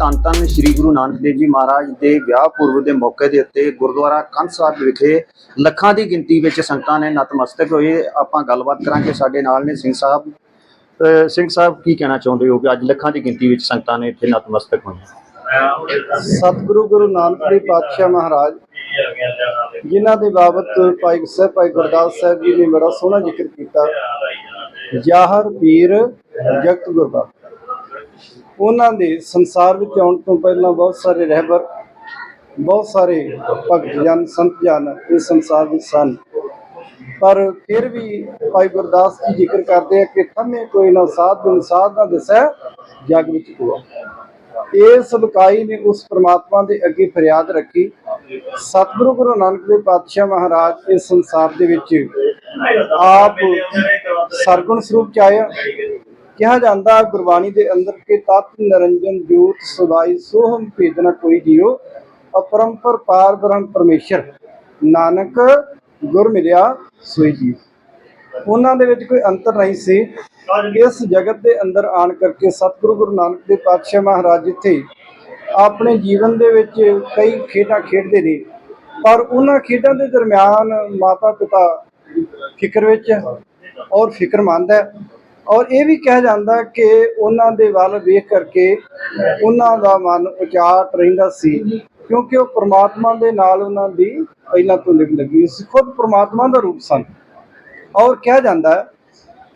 ਧੰਨ ਧੰਨ ਸ੍ਰੀ ਗੁਰੂ ਨਾਨਕ ਦੇਵ ਜੀ ਮਹਾਰਾਜ ਦੇ ਵਿਆਹ ਪੁਰਬ ਦੇ ਮੌਕੇ ਦੇ ਉੱਤੇ ਗੁਰਦੁਆਰਾ ਕੰਧ ਸਾਹਿਬ ਵਿਖੇ ਲੱਖਾਂ ਦੀ ਗਿਣਤੀ ਵਿੱਚ ਸੰਗਤਾਂ ਨੇ ਨਤਮਸਤਕ ਹੋਏ। ਆਪਾਂ ਗੱਲਬਾਤ ਕਰਾਂਗੇ ਸਾਡੇ ਨਾਲ ਨੇ ਸਿੰਘ ਸਾਹਿਬ। ਸਿੰਘ ਸਾਹਿਬ, ਕੀ ਕਹਿਣਾ ਚਾਹੁੰਦੇ ਹੋ ਕਿ ਅੱਜ ਲੱਖਾਂ ਦੀ ਗਿਣਤੀ ਵਿੱਚ ਸੰਗਤਾਂ ਨੇ ਇੱਥੇ ਨਤਮਸਤਕ ਹੋਈਆਂ? ਸਤਿਗੁਰੂ ਗੁਰੂ ਨਾਨਕ ਦੇਵ ਪਾਤਸ਼ਾਹ ਮਹਾਰਾਜ, ਜਿਨ੍ਹਾਂ ਦੇ ਬਾਬਤ ਭਾਈ ਸਾਹਿਬ ਭਾਈ ਗੁਰਦਾਸ ਸਾਹਿਬ ਜੀ ਨੇ ਬੜਾ ਸੋਹਣਾ ਜ਼ਿਕਰ ਕੀਤਾ। ਜਾਹਰ ਪੀਰ ਜਗਤ ਗੁਰਬਖਸ਼। ਉਹਨਾਂ ਦੇ ਸੰਸਾਰ ਵਿੱਚ ਆਉਣ ਤੋਂ ਪਹਿਲਾਂ ਬਹੁਤ ਸਾਰੇ ਰਹਿਬਰ, ਬਹੁਤ ਸਾਰੇ ਭਗਤ ਜਨ, ਸੰਤ ਜਨ ਇਸ ਸੰਸਾਰ ਵਿੱਚ ਸਨ। ਪਰ ਫਿਰ ਵੀ ਭਾਈ ਗੁਰਦਾਸ ਜੀ ਜ਼ਿਕਰ ਕਰਦੇ ਆ ਕਿ ਥੰਮੇ ਕੋਈ ਨਾ ਸਾਧ, ਬਿਨ ਸਾਧ ਨਾ ਦਿਸੈ ਜਗ ਵਿੱਚ ਕੋਆ ਇਸ ਲੁਕਾਈ ਨੇ ਉਸ ਪ੍ਰਮਾਤਮਾ ਦੇ ਅੱਗੇ ਫਰਿਆਦ ਰੱਖੀ। ਸਤਿਗੁਰੂ ਗੁਰੂ ਨਾਨਕ ਦੇਵ ਪਾਤਸ਼ਾਹ ਮਹਾਰਾਜ ਇਸ ਸੰਸਾਰ ਦੇ ਵਿੱਚ ਆਪ ਸਰਗੁਣ ਸਰੂਪ ਚ ਆਇਆ ਕਿਹਾ ਜਾਂਦਾ ਗੁਰਬਾਣੀ ਦੇ ਅੰਦਰ ਕਿ ਤਤ ਨਿਰੰਜਨ ਜੋਤ ਸੁਭਾਈ ਸੋਹਮ ਭੇਦਨਾ ਕੋਈ ਜੀਓ, ਅਪਰੰਪਰ ਪਾਰ ਬ੍ਰਹਮ ਪਰਮੇਸ਼ਰ। ਨਾਨਕ ਗੁਰ ਮਿਲਿਆ ਸੋਈ ਜੀ ਉਹਨਾਂ ਦੇ ਵਿੱਚ ਕੋਈ ਅੰਤਰ ਨਹੀਂ ਸੀ। ਇਸ ਜਗਤ ਦੇ ਅੰਦਰ ਆਣ ਕਰਕੇ ਸਤਿਗੁਰੂ ਗੁਰੂ ਨਾਨਕ ਦੇ ਪਾਤਸ਼ਾਹ ਮਹਾਰਾਜ ਜਿੱਥੇ ਆਪਣੇ ਜੀਵਨ ਦੇ ਵਿੱਚ ਕਈ ਖੇਡਾਂ ਖੇਡਦੇ ਨੇ, ਪਰ ਉਹਨਾਂ ਖੇਡਾਂ ਦੇ ਦਰਮਿਆਨ ਮਾਤਾ ਪਿਤਾ ਫਿਕਰ ਵਿੱਚ ਔਰ ਫਿਕਰਮੰਦ ਹੈ। ਔਰ ਇਹ ਵੀ ਕਿਹਾ ਜਾਂਦਾ ਕਿ ਉਹਨਾਂ ਦੇ ਵੱਲ ਵੇਖ ਕਰਕੇ ਉਹਨਾਂ ਦਾ ਮਨ ਉਚਾਟ ਰਹਿੰਦਾ ਸੀ, ਕਿਉਂਕਿ ਉਹ ਪ੍ਰਮਾਤਮਾ ਦੇ ਨਾਲ ਉਹਨਾਂ ਦੀ ਪਹਿਲਾਂ ਤੋਂ ਲਿਖ ਲੱਗੀ ਸੀ, ਖੁਦ ਪ੍ਰਮਾਤਮਾ ਦਾ ਰੂਪ ਸਨ। ਔਰ ਕਿਹਾ ਜਾਂਦਾ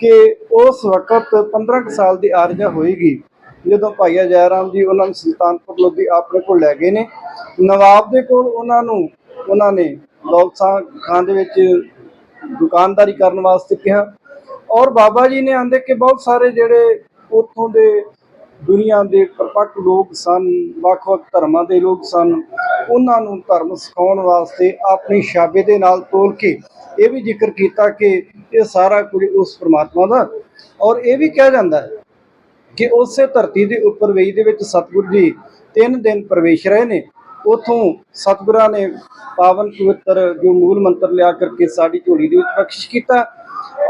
ਕਿ ਉਸ ਵਕਤ 15 ਕੁ ਸਾਲ ਦੀ ਆਰਜਾ ਹੋਏਗੀ, ਜਦੋਂ ਭਾਈਆ ਜੈਰਾਮ ਜੀ ਉਹਨਾਂ ਨੂੰ ਸੁਲਤਾਨਪੁਰ ਲੋਧੀ ਆਪਣੇ ਕੋਲ ਲੈ ਗਏ ਨੇ। ਨਵਾਬ ਦੇ ਕੋਲ ਉਹਨਾਂ ਨੂੰ, ਉਹਨਾਂ ਨੇ ਦੌਲਤ ਖਾਨ ਦੇ ਵਿੱਚ ਦੁਕਾਨਦਾਰੀ ਕਰਨ ਵਾਸਤੇ ਕਿਹਾ। ਔਰ ਬਾਬਾ ਜੀ ਨੇ ਆਂਦੇ ਕਿ ਬਹੁਤ ਸਾਰੇ ਜਿਹੜੇ ਉੱਥੋਂ ਦੇ ਦੁਨੀਆ ਦੇ ਪਰਪੱਕ ਲੋਕ ਸਨ, ਵੱਖ-ਵੱਖ ਧਰਮਾਂ ਦੇ ਲੋਕ ਸਨ, ਉਹਨਾਂ ਨੂੰ ਧਰਮ ਸਿਖਾਉਣ ਵਾਸਤੇ ਆਪਣੀ ਸ਼ਾਬੇ ਦੇ ਨਾਲ ਤੋਲ ਕੇ ਇਹ ਵੀ ਜ਼ਿਕਰ ਕੀਤਾ ਕਿ ਇਹ ਸਾਰਾ ਕੁਝ ਉਸ ਪ੍ਰਮਾਤਮਾ ਦਾ। ਔਰ ਇਹ ਵੀ ਕਿਹਾ ਜਾਂਦਾ ਹੈ ਕਿ ਉਸੇ ਧਰਤੀ ਦੇ ਉੱਪਰ ਵੇਈ ਦੇ ਵਿੱਚ ਸਤਿਗੁਰੂ ਜੀ ਤਿੰਨ ਦਿਨ ਪ੍ਰਵੇਸ਼ ਰਹੇ ਨੇ। ਉਥੋਂ ਸਤਿਗੁਰਾਂ ਨੇ ਪਾਵਨ ਪਵਿੱਤਰ ਜੋ ਮੂਲ ਮੰਤਰ ਲਿਆ ਕਰਕੇ ਸਾਡੀ ਝੋਲੀ ਦੇ ਵਿੱਚ ਬਖਸ਼ਿਸ਼ ਕੀਤਾ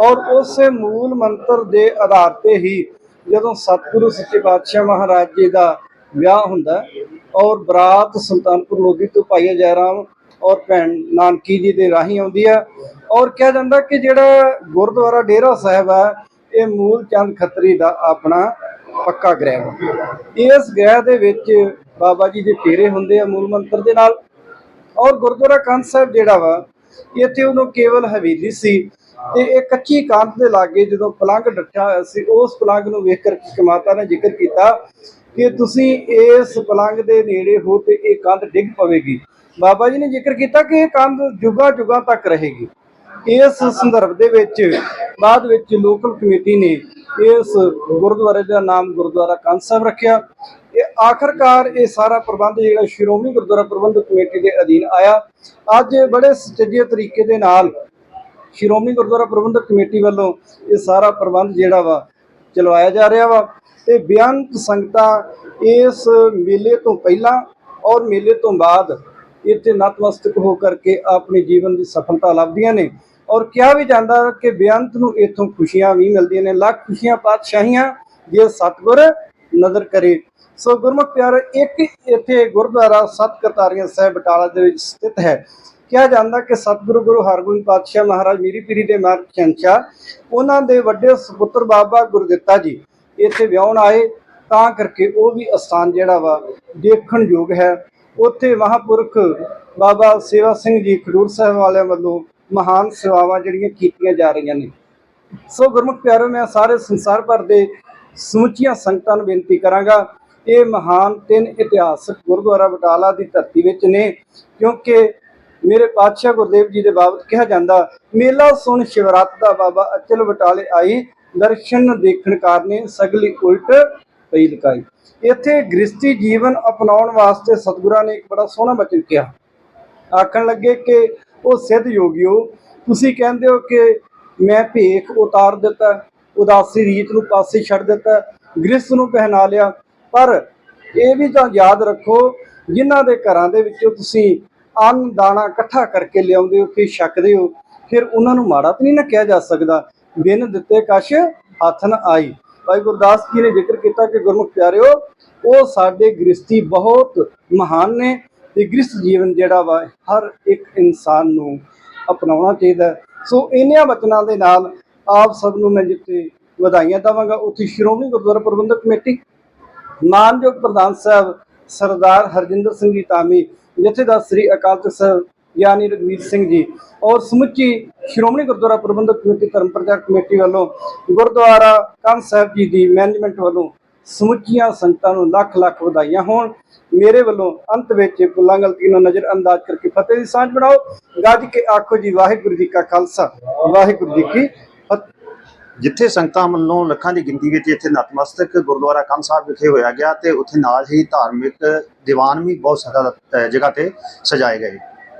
ਔਰ ਉਸੇ ਮੂਲ ਮੰਤਰ ਦੇ ਆਧਾਰ ਤੇ ਹੀ ਜਦੋਂ ਸਤਿਗੁਰੂ ਸੱਚੇ ਪਾਤਸ਼ਾਹ ਮਹਾਰਾਜ ਜੀ ਦਾ ਵਿਆਹ ਹੁੰਦਾ ਔਰ ਬਰਾਤ ਸੁਲਤਾਨਪੁਰ ਲੋਧੀ ਤੋਂ ਭਾਈ ਜੈ ਔਰ ਭੈਣ ਨਾਨਕੀ ਜੀ ਦੇ ਰਾਹੀਂ ਆਉਂਦੀ ਹੈ ਔਰ ਕਿਹਾ ਜਾਂਦਾ ਕਿ ਜਿਹੜਾ ਗੁਰਦੁਆਰਾ ਡੇਰਾ ਸਾਹਿਬ ਹੈ, ਇਹ ਮੂਲ ਚੰਦ ਖੱਤਰੀ ਦਾ ਆਪਣਾ ਪੱਕਾ ਗ੍ਰਹਿ ਇਸ ਗ੍ਰਹਿ ਦੇ ਵਿੱਚ ਬਾਬਾ ਜੀ ਦੇ ਫੇਰੇ ਹੁੰਦੇ ਆ ਮੂਲ ਮੰਤਰ ਦੇ ਨਾਲ ਔਰ ਗੁਰਦੁਆਰਾ ਕੰਧ ਸਾਹਿਬ ਜਿਹੜਾ ਵਾ, ਇੱਥੇ ਉਹਨੂੰ ਕੇਵਲ ਹਵੇਲੀ ਸੀ। ਤੇ ਇਹ ਕੱਚੀ ਕੰਧ ਦੇ ਲਾਗੇ ਜਦੋਂ ਪਲੰਘ ਡੱਠਾ ਹੋਇਆ ਸੀ, ਉਸ ਪਲੰਘ ਨੂੰ ਵੇਖ ਕਰਕੇ ਮਾਤਾ ਨੇ ਜ਼ਿਕਰ ਕੀਤਾ ਕਿ ਤੁਸੀਂ ਇਸ ਪਲੰਘ ਦੇ ਨੇੜੇ ਹੋ ਤੇ ਇਹ ਕੰਧ ਡਿੱਗ ਪਵੇਗੀ। ਬਾਬਾ ਜੀ ਨੇ ਜ਼ਿਕਰ ਕੀਤਾ ਕਿ ਇਹ ਕੰਧ ਜੁਗਾ ਜੁਗਾ ਤੱਕ ਰਹੇਗੀ। ਇਸ ਸੰਦਰਭ ਦੇ ਵਿੱਚ, ਬਾਅਦ ਵਿੱਚ ਲੋਕਲ ਕਮੇਟੀ ਨੇ ਇਸ ਗੁਰਦੁਆਰੇ ਦਾ ਨਾਮ ਗੁਰਦੁਆਰਾ ਕੰਧ ਸਾਹਿਬ ਰੱਖਿਆ। ਇਹ ਆਖਰਕਾਰ ਇਹ ਸਾਰਾ ਪ੍ਰਬੰਧ ਜਿਹੜਾ ਸ਼੍ਰੋਮਣੀ ਗੁਰਦੁਆਰਾ ਪ੍ਰਬੰਧਕ ਕਮੇਟੀ ਦੇ ਅਧੀਨ ਆਇਆ। ਅੱਜ ਬੜੇ ਸੁਚੱਜੇ ਤਰੀਕੇ ਦੇ ਨਾਲ ਸ਼੍ਰੋਮਣੀ ਗੁਰਦੁਆਰਾ ਪ੍ਰਬੰਧਕ ਕਮੇਟੀ ਵੱਲੋਂ ਇਹ ਸਾਰਾ ਪ੍ਰਬੰਧ ਜਿਹੜਾ ਵਾ ਚਲਵਾਇਆ ਜਾ ਰਿਹਾ ਵਾ ਤੇ ਬੇਅੰਤ ਸੰਗਤਾਂ ਇਸ ਮੇਲੇ ਤੋਂ ਪਹਿਲਾਂ ਔਰ ਮੇਲੇ ਤੋਂ ਬਾਅਦ ਇੱਥੇ ਨਤਮਸਤਕ ਹੋ ਕਰਕੇ ਆਪਣੇ ਜੀਵਨ ਦੀ ਸਫਲਤਾ ਲੱਭਦੀਆਂ ਨੇ ਔਰ ਕਿਹਾ ਵੀ ਜਾਂਦਾ ਕਿ ਬੇਅੰਤ ਨੂੰ ਇੱਥੋਂ ਖੁਸ਼ੀਆਂ ਵੀ ਮਿਲਦੀਆਂ ਨੇ, ਲੱਖ ਖੁਸ਼ੀਆਂ, ਪਾਤਸ਼ਾਹੀਆਂ ਜੇ ਸਤਿਗੁਰ ਨਜ਼ਰ ਕਰੇ। ਸੋ ਗੁਰਮੁਖ ਪਿਆਰ, ਇੱਕ ਇੱਥੇ ਗੁਰਦੁਆਰਾ ਸਤ ਕਰਤਾਰੀਆਂ ਸਾਹਿਬ ਬਟਾਲਾ ਦੇ ਵਿੱਚ ਸਥਿਤ ਹੈ। ਕਿਹਾ ਜਾਂਦਾ ਕਿ ਸਤਿਗੁਰੂ ਗੁਰੂ ਹਰਗੋਬਿੰਦ ਪਾਤਸ਼ਾਹ ਮਹਾਰਾਜ ਮੀਰੀ ਪੀਰੀ ਦੇ ਮਾਰਗ ਚੰਚਾ ਉਹਨਾਂ ਦੇ ਵੱਡੇ ਸੁਪੁੱਤਰ ਬਾਬਾ ਗੁਰਦਿੱਤਾ ਜੀ ਇੱਥੇ ਵਿਆਹਣ ਆਏ, ਤਾਂ ਕਰਕੇ ਉਹ ਵੀ ਅਸਥਾਨ ਜਿਹੜਾ ਵਾ ਦੇਖਣ ਯੋਗ ਹੈ। ਉੱਥੇ ਮਹਾਪੁਰਖ ਬਾਬਾ ਸੇਵਾ ਸਿੰਘ ਜੀ ਖਡੂਰ ਸਾਹਿਬ ਵਾਲਿਆਂ ਵੱਲੋਂ ਮਹਾਨ ਸੇਵਾਵਾਂ ਜਿਹੜੀਆਂ ਕੀਤੀਆਂ ਜਾ ਰਹੀਆਂ ਨੇ। ਸੋ ਗੁਰਮੁਖ ਪਿਆਰੋ, ਮੈਂ ਸਾਰੇ ਸੰਸਾਰ ਭਰ ਦੇ ਸਮੁੱਚੀਆਂ ਸੰਗਤਾਂ ਨੂੰ ਬੇਨਤੀ ਕਰਾਂਗਾ, ਇਹ ਮਹਾਨ ਤਿੰਨ ਇਤਿਹਾਸਕ ਗੁਰਦੁਆਰਾ ਬਟਾਲਾ ਦੀ ਧਰਤੀ ਵਿੱਚ ਨੇ, ਕਿਉਂਕਿ ਮੇਰੇ ਪਾਤਸ਼ਾਹ ਗੁਰਦੇਵ ਜੀ ਦੇ ਬਾਬਤ ਕਿਹਾ ਜਾਂਦਾ, ਮੇਲਾ ਸੁਣ ਸ਼ਿਵਰਾਤ ਦਾ ਬਾਬਾ ਅਚਲ ਬਟਾਲੇ ਆਈ, ਦਰਸ਼ਨ ਦੇਖਣ ਕਾਰਨੇ ਸਗਲੀ ਉਲਟ ਪਈ ਲਕਾਈ। ਇੱਥੇ ਗ੍ਰਸਤੀ ਜੀਵਨ ਅਪਣਾਉਣ ਵਾਸਤੇ ਸਤਿਗੁਰਾਂ ਨੇ ਇੱਕ ਬੜਾ ਸੋਹਣਾ ਬਚਨ ਕਿਹਾ। ਆਖਣ ਲੱਗੇ ਕਿ, ਉਹ ਸਿੱਧ ਯੋਗਿਓ, ਤੁਸੀਂ ਕਹਿੰਦੇ ਹੋ ਕਿ ਮੈਂ ਭੇਖ ਉਤਾਰ ਦਿੱਤਾ, ਉਦਾਸੀ ਰੀਤ ਨੂੰ ਪਾਸੇ ਛੱਡ ਦਿੱਤਾ ਗ੍ਰਸਤ ਨੂੰ ਪਹਿਨਾ ਲਿਆ, ਪਰ ਇਹ ਵੀ ਤਾਂ ਯਾਦ ਰੱਖੋ, ਜਿਨ੍ਹਾਂ ਦੇ ਘਰਾਂ ਦੇ ਵਿੱਚੋਂ ਤੁਸੀਂ ਅੰਨ, ਦਾਣਾ ਇਕੱਠਾ ਕਰਕੇ ਲਿਆਉਂਦੇ ਹੋ ਕਿ ਛਕਦੇ ਹੋ, ਫਿਰ ਉਹਨਾਂ ਨੂੰ ਮਾੜਾ ਤਾਂ ਨਹੀਂ ਨਾ ਕਿਹਾ ਜਾ ਸਕਦਾ। ਬਿਨ ਦਿੱਤੇ ਕਛ ਹੱਥ ਨ ਆਈ। ਭਾਈ ਗੁਰਦਾਸ ਜੀ ਨੇ ਜ਼ਿਕਰ ਕੀਤਾ ਕਿ ਗੁਰਮੁਖ ਪਿਆਰਿਓ, ਉਹ ਸਾਡੇ ਗ੍ਰਸਤੀ ਬਹੁਤ ਮਹਾਨ ਨੇ ਤੇ ਗ੍ਰਸਤ ਜੀਵਨ ਜਿਹੜਾ ਵਾ, ਹਰ ਇੱਕ ਇਨਸਾਨ ਨੂੰ ਅਪਣਾਉਣਾ ਚਾਹੀਦਾ ਸੋ ਇਹਨਾਂ ਵਚਨਾਂ ਦੇ ਨਾਲ ਆਪ ਸਭ ਨੂੰ ਮੈਂ ਜਿੱਥੇ ਵਧਾਈਆਂ ਦੇਵਾਂਗਾ, ਉੱਥੇ ਸ਼੍ਰੋਮਣੀ ਗੁਰਦੁਆਰਾ ਪ੍ਰਬੰਧਕ ਕਮੇਟੀ, ਮਾਨਯੋਗ ਪ੍ਰਧਾਨ ਸਾਹਿਬ, ਸਰਦਾਰ ਹਰਜਿੰਦਰ ਸਿੰਘ ਜੀ ਤਾਮੀ ਜਥੇਦਾਰ ਸ੍ਰੀ ਅਕਾਲ ਤਖਤ ਸਾਹਿਬ ਰਗਵੀਰ ਸਿੰਘ ਜੀ ਔਰ ਸਮੁੱਚੀ ਸ਼੍ਰੋਮਣੀ ਗੁਰਦੁਆਰਾ ਪ੍ਰਬੰਧਕ ਕਮੇਟੀ, ਧਰਮ ਪ੍ਰਚਾਰ ਕਮੇਟੀ ਵੱਲੋਂ ਗੁਰਦੁਆਰਾ ਕੰਨ ਸਾਹਿਬ ਜੀ ਦੀ ਮੈਨੇਜਮੈਂਟ ਵੱਲੋਂ ਸਮੁੱਚੀਆਂ ਸੰਗਤਾਂ ਨੂੰ ਲੱਖ ਲੱਖ ਵਧਾਈਆਂ ਹੋਣ। ਮੇਰੇ ਵੱਲੋਂ ਅੰਤ ਵਿੱਚ ਭੁੱਲਾਂ ਗਲਤੀ ਨੂੰ ਨਜ਼ਰ ਅੰਦਾਜ਼ ਕਰਕੇ ਫਤਿਹ ਦੀ ਸਾਂਝ ਬਣਾਓ ਗੱਜ ਕੇ ਆਖੋ ਜੀ, ਵਾਹਿਗੁਰੂ ਜੀ ਕਾ ਖਾਲਸਾ, ਵਾਹਿਗੁਰੂ ਜੀ ਕੀ ਜਿੱਥੇ ਸੰਗਤਾਂ ਵੱਲੋਂ ਲੱਖਾਂ ਦੀ ਗਿਣਤੀ ਵਿੱਚ ਇੱਥੇ ਨਤਮਸਤਕ ਗੁਰਦੁਆਰਾ ਕੰਨ ਸਾਹਿਬ ਵਿਖੇ ਹੋਇਆ ਗਿਆ ਤੇ ਉੱਥੇ ਨਾਲ ਹੀ ਧਾਰਮਿਕ ਦੀਵਾਨ ਵੀ ਬਹੁਤ ਸਾਰਾ ਜਗ੍ਹਾ ਤੇ ਸਜਾਏ ਗਏ।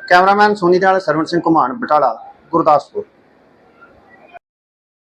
ਕੈਮਰਾਮੈਨ ਸੋਨੀ ਦੇ ਨਾਲ ਸਰਵਣ ਸਿੰਘ ਘੁਮਾਣ, ਬਟਾਲਾ, ਗੁਰਦਾਸਪੁਰ।